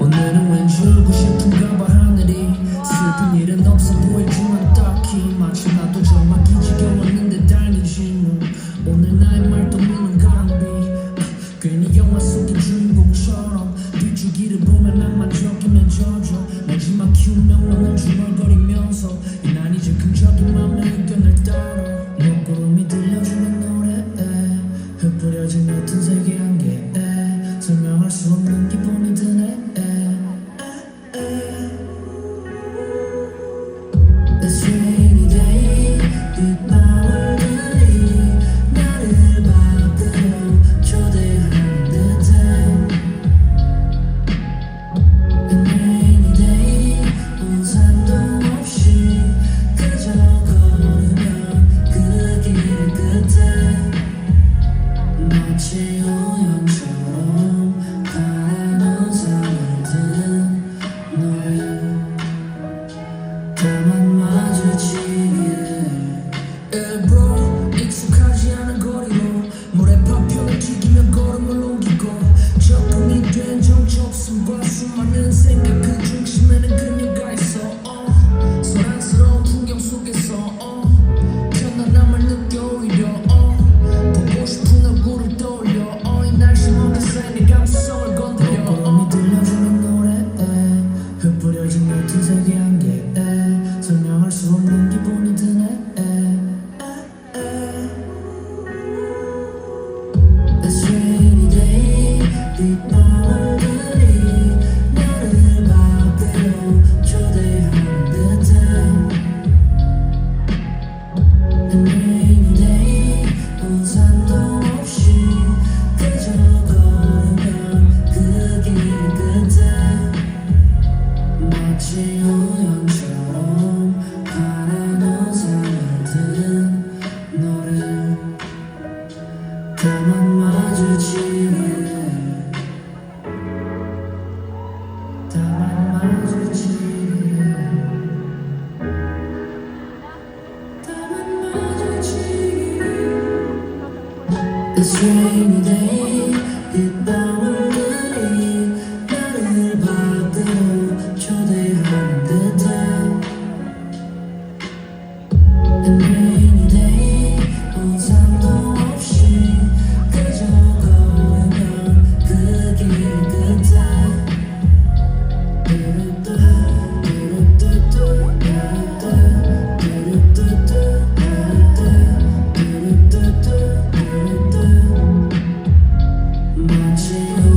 오늘은 왠 울고 싶은가 봐 하늘이. 슬픈 일은 없어 보이지만 딱히 마치 나도 정말 기지겨웠는데 달리지 뭐 오늘 나의 말도 믿는 가랑비. 괜히 영화 속의 주인공처럼 뒤주기를 보면 낭만적이면 젖어 마지막 키운 명랑은 중얼거리면서 난 이제 금자도 맘에 의견을 따로 그저 It's rainy day 那只。